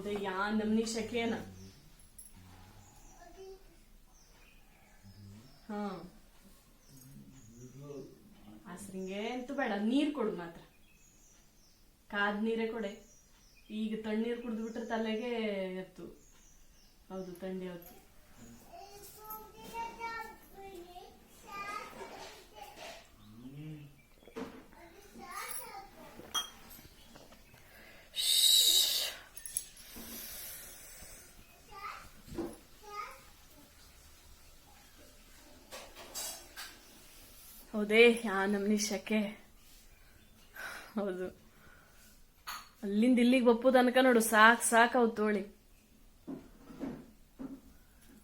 ಹೌದಾ ಯಾ ನಮ್ನಿ ಶಕೇನ ಹಾ. ಹಸ್ರಿಂಗೆ ಅಂತೂ ಬೇಡ, ನೀರ್ ಕೊಡು ಮಾತ್ರ. ಕಾದ್ ನೀರೇ ಕೊಡೆ. ಈಗ ತಣ್ಣೀರು ಕುಡಿದು ಬಿಟ್ರೆ ತಲೆಗೆ ಎತ್ತು. ಹೌದು ತಂಡಿ ಹೊತ್ತು. ಹೌದೇ ಯಾ ನಮ್ನಿ ಶಕೆ ಹೌದು. ಅಲ್ಲಿಂದ ಇಲ್ಲಿಗೆ ಬಪ್ಪು ತನಕ ನೋಡು, ಸಾಕು ಸಾಕ್ ಅವ್ ತೋಳಿ.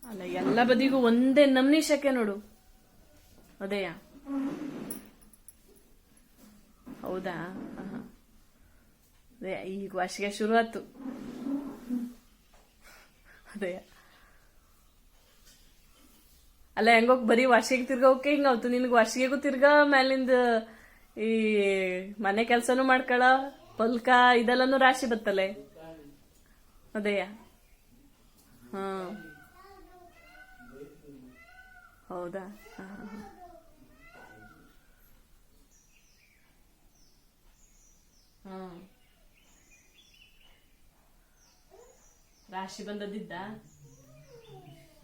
ಅಲ್ಲ, ಎಲ್ಲ ಬದಿಗೂ ಒಂದೇ ನಮ್ನಿ ಶಕೆ ನೋಡು. ಅದೇಯ ಹೌದಾ. ಅದೇ ಈಗ ವಾಶಿಗೆ ಶುರು ಆಯ್ತು ಅದೇ ಅಲ್ಲ ಹೆಂಗೋಗ್ ಬರೀ ವಾಸಿಗೆ ತಿರ್ಗೋಕೆ ಹಿಂಗಾವ್ತು ನಿನ್ಗ ವರ್ಷಿಗೆಗೂ ತಿರ್ಗಾ ಮ್ಯಾಲಿಂದ ಈ ಮನೆ ಕೆಲ್ಸನೂ ಮಾಡ್ಕಳ, ಪಲ್ಕ ಇದೆಲ್ಲನೂ ರಾಶಿ ಬತ್ತಲೆ ಅದೇಯ? ಹಾ. ಹೌದಾ? ರಾಶಿ ಬಂದದ್ದಿದ್ದ?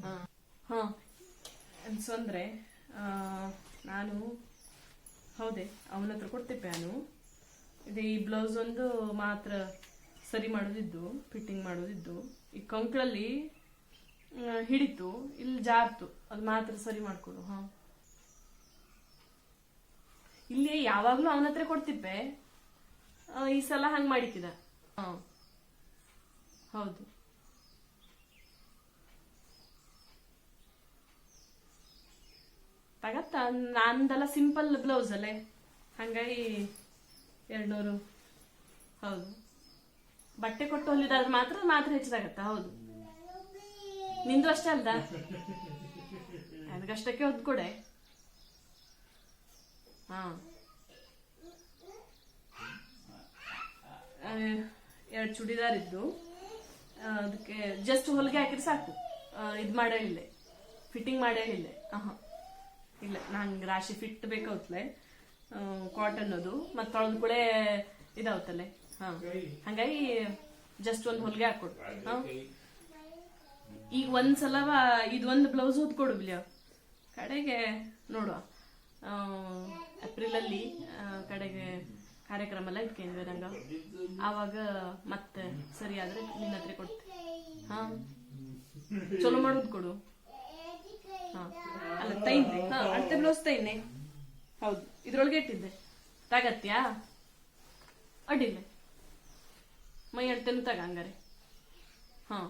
ಹಾ. ಹಾ. ಅನ್ಸು ಅಂದ್ರೆ ನಾನು, ಹೌದೇ, ಅವನ ಹತ್ರ ಕೊಡ್ತಿಪ್ಪೆ ನಾನು ಇದೆ ಈ ಬ್ಲೌಸ್ ಒಂದು ಮಾತ್ರ ಸರಿ ಮಾಡೋದಿದ್ದು, ಫಿಟ್ಟಿಂಗ್ ಮಾಡೋದಿದ್ದು. ಈ ಕಂಕ್ಳಲ್ಲಿ ಹಿಡಿತು, ಇಲ್ಲಿ ಜಾರ್ತು, ಅದು ಮಾತ್ರ ಸರಿ ಮಾಡ್ಕೊಡು, ಹಾ. ಇಲ್ಲಿ ಯಾವಾಗ್ಲೂ ಅವನ ಹತ್ರ ಕೊಡ್ತಿಪ್ಪೆ ಈ ಸಲ ಹಂಗೆ ಮಾಡಿಕ್ಕಿದ ಹಾ. ಹೌದು. ತಗತ್ತ? ನಂದೆಲ್ಲ ಸಿಂಪಲ್ ಬ್ಲೌಸ್ ಅಲ್ಲೇ. ಹಂಗಾಗಿ ಎರಡ್ನೂರು. ಹೌದು. ಬಟ್ಟೆ ಕೊಟ್ಟು ಹೊಲಿದಾದ್ರೆ ಮಾತ್ರ ಮಾತ್ರ ಹೆಚ್ಚಾಗತ್ತ ಹೌದು. ನಿಂದು ಅಷ್ಟೇ ಅಲ್ದ? ಅದಕ್ಕಷ್ಟಕ್ಕೆ ಒದ್ ಕೊಡೆ. ಹಾ. ಎರಡು ಚೂಡಿದಾರ್ ಇದ್ದು. ಅದಕ್ಕೆ ಜಸ್ಟ್ ಹೊಲಿಗೆ ಹಾಕಿದ್ರೆ ಸಾಕು. ಇದು ಮಾಡೇ ಇಲ್ಲೇ. ಫಿಟ್ಟಿಂಗ್ ಮಾಡೇ ಇಲ್ಲೇ. ಆಹಾ. ಇಲ್ಲ ನಂಗೆ ರಾಶಿ ಫಿಟ್ ಬೇಕಾವತ್ಲೆ ಕಾಟನ್ ಅದು. ಮತ್ತೆ ತೊಳೆದ ಕೂಡ ಇದಾವತ್ತಲೆ ಹಾ. ಹಂಗಾಗಿ ಜಸ್ಟ್ ಒಂದು ಹೊಲಿಗೆ ಹಾಕೊಡು ಹಾಂ. ಈಗ ಇದು ಒಂದು ಬ್ಲೌಸ್ ಹೊತ್ಕೊಡು ಬಿಲ್ಯ. ಕಡೆಗೆ ನೋಡುವ. ಏಪ್ರಿಲಲ್ಲಿ ಕಡೆಗೆ ಕಾರ್ಯಕ್ರಮ ಎಲ್ಲ ಇಟ್ಕೊಂಡ್ವಿ ನಂಗೆ. ಆವಾಗ ಮತ್ತೆ ಸರಿ ಆದ್ರೆ ನಿನ್ನ ಹತ್ರ ಕೊಡ್ತೀನಿ ಹಾ. ಚಲೋ ಮಾಡೋದು ಕೊಡು. ಹಾ. ಅಲ್ಲ ಇದ್ದೆ ಹಾ, ಅಳತೆ ಬ್ಲೌಸ್ ಹೌದು, ಇದ್ರೊಳಗೆ ಇಟ್ಟಿದ್ದೆ. ತಗತ್ಯಾ? ಅಡ್ಡಿಲ್ಲ. ಮೈ ಅಳ್ತೆನು ತಗ ಹಂಗಾರೆ ಹಾ.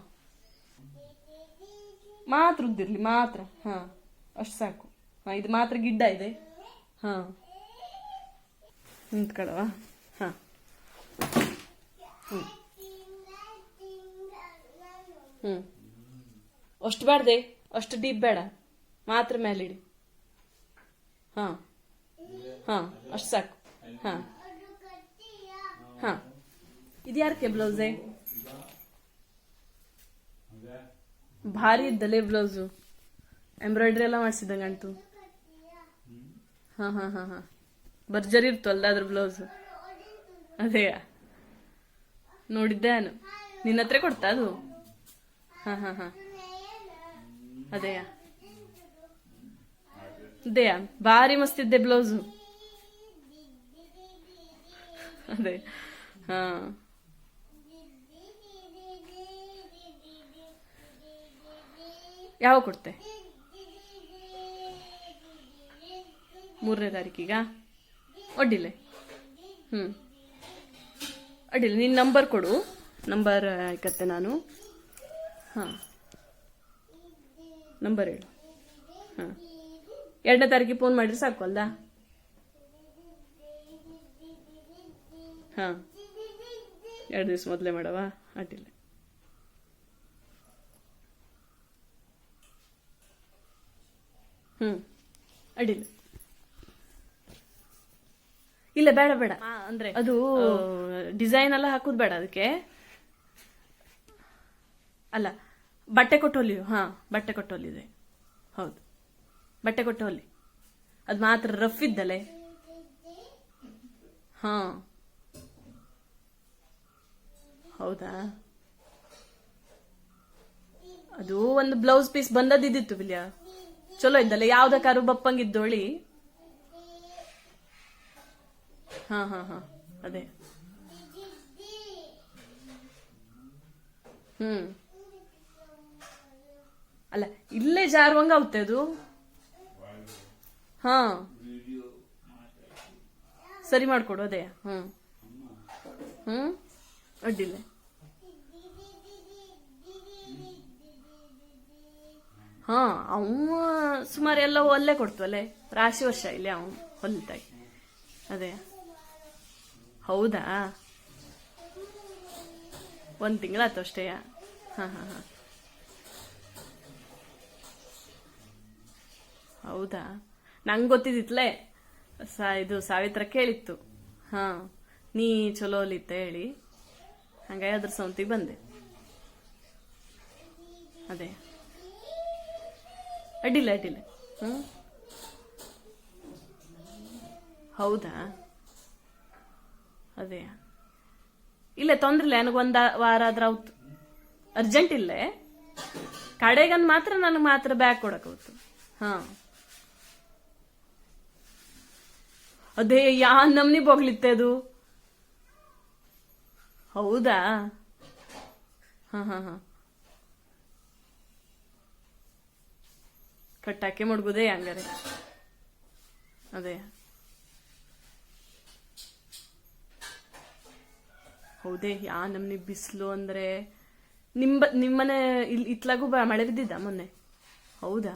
ಮಾತ್ರ ಉದ್ದಿರ್ಲಿ, ಮಾತ್ರ. ಹಾ, ಅಷ್ಟು ಸಾಕು. ಹಾ, ಇದು ಮಾತ್ರ ಗಿಡ್ಡ ಇದೆ. ಹಾ. ನಿಂತ್ಕಡವಾ ಹಾ. ಹ್ಮ್. ಹ್ಞೂ ಅಷ್ಟು ಬೇಡ್ದೆ ಅಷ್ಟು ಡೀಪ್ ಬೇಡ. ಮಾತ್ರ ಮೇಲಿಡಿ ಹಾ. ಹಾ, ಅಷ್ಟು ಸಾಕು. ಹಾ. ಹಾ. ಬ್ಲೌಸ್ ಯಾರಕ್ಕೆ ಬ್ಲೌಸೇ? ಭಾರಿ ಇದ್ದಲೆ ಬ್ಲೌಸು. ಎಂಬ್ರಾಯ್ಡ್ರಿ ಎಲ್ಲ ಮಾಡಿಸಿದಂಗಂಟು ಹಾ ಹಾ ಹಾ ಹಾ. ಭರ್ಜರಿ ಇರ್ತು ಬ್ಲೌಸು. ಅದೇ. ನೋಡಿದ್ದೆ ನಾನು. ನಿನ್ನ ಹತ್ರ ಕೊಡ್ತಾ ಅದು? ಹಾ ಹಾ ಹಾ. ಅದೇಯ ಅದೇಯ ಭಾರಿ ಮಸ್ತಿದ್ದೆ ಬ್ಲೌಸು ಅದೇ ಹಾ ಯಾವ ಕೊಡ್ತೆ ಮೂರನೇ ತಾರೀಕಿಗ ಅಡ್ಡಿಲ್ಲ ಹ್ಞೂ ಅಡ್ಡಿಲ್ಲ ನಿನ್ನ ನಂಬರ್ ಕೊಡು ನಂಬರ್ ಆಯ್ಕತ್ತೆ ನಾನು ಹಾಂ ನಂಬರ್ ಹೇಳು ಹಾಂ ಎರಡನೇ ತಾರೀಕಿಗೆ ಫೋನ್ ಮಾಡಿದ್ರೆ ಸಾಕು ಅಲ್ಲ ಹಾಂ. ಎರಡು ದಿವಸ ಮೊದಲೇ ಮಾಡವ? ಅಡ್ಡಿಲ್ಲ. ಹ್ಮ್. ಅಡ್ಡಿಲ್ಲ. ಇಲ್ಲ ಬೇಡ ಬೇಡ. ಅಂದ್ರೆ ಅದು ಡಿಸೈನ್ ಎಲ್ಲ ಹಾಕುದು ಬೇಡ ಅದಕ್ಕೆ. ಅಲ್ಲ ಬಟ್ಟೆ ಕೊಟ್ಟು ಹೊಲಿಯು. ಹಾ ಬಟ್ಟೆ ಕೊಟ್ಟು ಹೊಲಿದೆ. ಹೌದು. ಬಟ್ಟೆ ಕೊಟ್ಟು ಅದು ಮಾತ್ರ ರಫ್ ಇದ್ದಲೆ. ಹಾ. ಹೌದಾ? ಅದು ಒಂದು ಬ್ಲೌಸ್ ಪೀಸ್ ಬಂದದ್ದಿದ್ದಿತ್ತು ಬಿಲ್ಯ ಚಲೋ ಇದ್ದಲ್ಲ ಯಾವ್ದಕ್ಕಾರು ಬಪ್ಪಂಗಿದ್ದೋಳಿ ಹಾ ಹಾ ಹಾ, ಅದೇ. ಹ್ಮ್. ಅಲ್ಲ, ಇಲ್ಲೇ ಜಾರುವಂಗ ಅದು? ಹಾ. ಸರಿ ಮಾಡ್ಕೊಡು, ಅದೇ. ಹ್ಮ್. ಹ್ಮ್? ಅಡ್ಡಿಲ್ಲ. ಹಾ ಅವ ಸುಮಾರು ಎಲ್ಲ ಅಲ್ಲೇ. ಕೊಡ್ತವಲ್ಲೇ ರಾಶಿ ವರ್ಷ ಇಲ್ಲಿ ಅವನು ಹೊಲ್ತಾಯಿ ಅದೇ. ಹೌದಾ? ಒಂದ್ ತಿಂಗಳಾಯ್ತು ಅಷ್ಟೇ. ಹಾ ಹಾ. ಹೌದಾ? ನಂಗೆ ಗೊತ್ತಿದ್ದಿತ್ಲೆ. ಸಾ, ಇದು ಸಾವಿತ್ರ ಕೇಳಿತ್ತು. ಹಾಂ, ನೀ ಚಲೋ ಅಂತ ಹೇಳಿ. ಹಂಗಾಗಿ ಅದ್ರ ಸೌಂತಿಗೆ ಬಂದೆ. ಅದೇ. ಅಡ್ಡಿಲ್ಲ ಅಡ್ಡಿಲ್ಲ. ಹ್ಞೂ ಹೌದಾ? ಅದೇ. ಇಲ್ಲ ತೊಂದ್ರೆ ಇಲ್ಲ ಒಂದು ವಾರ ಆದ್ರೆ ಅವತ್ತು ಅರ್ಜೆಂಟ್ ಇಲ್ಲೇ. ಕಡೆಗನ್ ಮಾತ್ರ ನನಗೆ ಮಾತ್ರ ಬ್ಯಾಗ್ ಕೊಡಕ್ಕೆ ಹಾ. ಅದೇ ಯಾ ನಮ್ನಿ ಬೋಗ್ಲಿತ್ತೆ ಅದು? ಹೌದಾ? ಹಾ ಹಾ ಕಟ್ಟಾಕೆ ಮಡ್ಗುದೇ, ಹಂಗಾರೆ. ಅದೇ. ಹೌದೇ ಯಾ ನಮ್ನಿ ಬಿಸಿಲು ಅಂದ್ರೆ ನಿಂಬ ನಿಮ್ಮನೆ ಇಲ್ಲಿ ಇತ್ಲಾಗೂ ಮಳೆ ಬಿದ್ದಿದ್ದ ಮೊನ್ನೆ? ಹೌದಾ?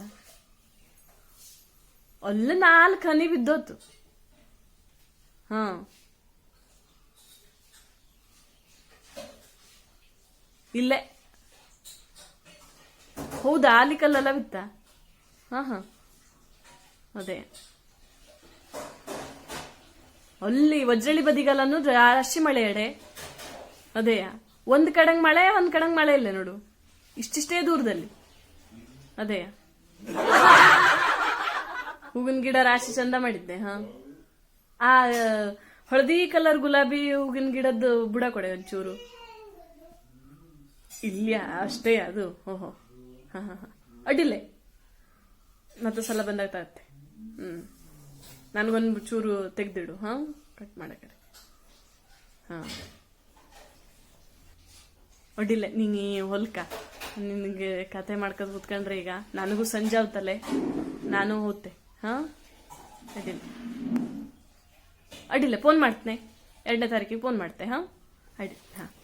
ಅಲ್ಲ ನಾಲ್ಕು ಹನಿ ಬಿದ್ದೋತು. ಹಾ. ಇಲ್ಲೇ. ಹೌದಾ ಆಲಿಕಲ್ಲೆಲ್ಲ ಬಿತ್ತ? ಹಾ ಹಾ. ಅದೇ. ಅಲ್ಲಿ ವಜ್ರಳಿ ಬದಿಗಲ್ಲನ್ನು ರಾಶಿ ಮಳೆ ಎಡೆ. ಅದೇ. ಒಂದ್ ಕಡಂಗ್ ಮಳೆ, ಒಂದ್ ಕಡಂಗ್ ಮಳೆ ಇಲ್ಲ ನೋಡು. ಇಷ್ಟಿಷ್ಟೇ ದೂರದಲ್ಲಿ. ಅದೇ. ಹೂವಿನ ಗಿಡ ರಾಶಿ ಚಂದ ಮಾಡಿದ್ದೆ, ಹಾ. ಆ ಹಳದಿ ಕಲರ್ ಗುಲಾಬಿ ಹೂವಿನ ಗಿಡದ್ದು ಬುಡ ಕೊಡೆ ಒಂಚೂರು. ಇಲ್ಲ ಅಷ್ಟೇ ಅದು? ಓಹೋ. ಹಾ ಹಾ ಹಾ. ಅಡ್ಡಿಲ್ಲೇ. ಮತ್ತೆ ಸಲ ಬಂದಾಗ ತಗತ್ತೆ. ಹ್ಮ್. ನನಗೊಂದು ಚೂರು ತೆಗ್ದಿಡು, ಹಾ? ಕಟ್ ಮಾಡಕ ಹಾ. ಅಡ್ಡಿಲ್ಲ, ನೀನು ಹೊಲ್ಕ. ನಿನಗೆ ಕತೆ ಮಾಡ್ಕೊಂಡು ಕೂತ್ಕೊಂಡ್ರೆ ಈಗ. ನನಗೂ ಸಂಜೆ ಅವತ್ತಲ್ಲೇ ನಾನು ಹೋಗ್ತೆ ಹಾ? ಅಡ್ಡಿಲ್ಲ. ಅಡ್ಡಿಲ್ಲ ಫೋನ್ ಮಾಡ್ತೇನೆ. ಎರಡನೇ ತಾರೀಕಿಗೆ ಫೋನ್ ಮಾಡ್ತೆ ಹಾಂ? ಅಡ್ಡಿ ಹಾ.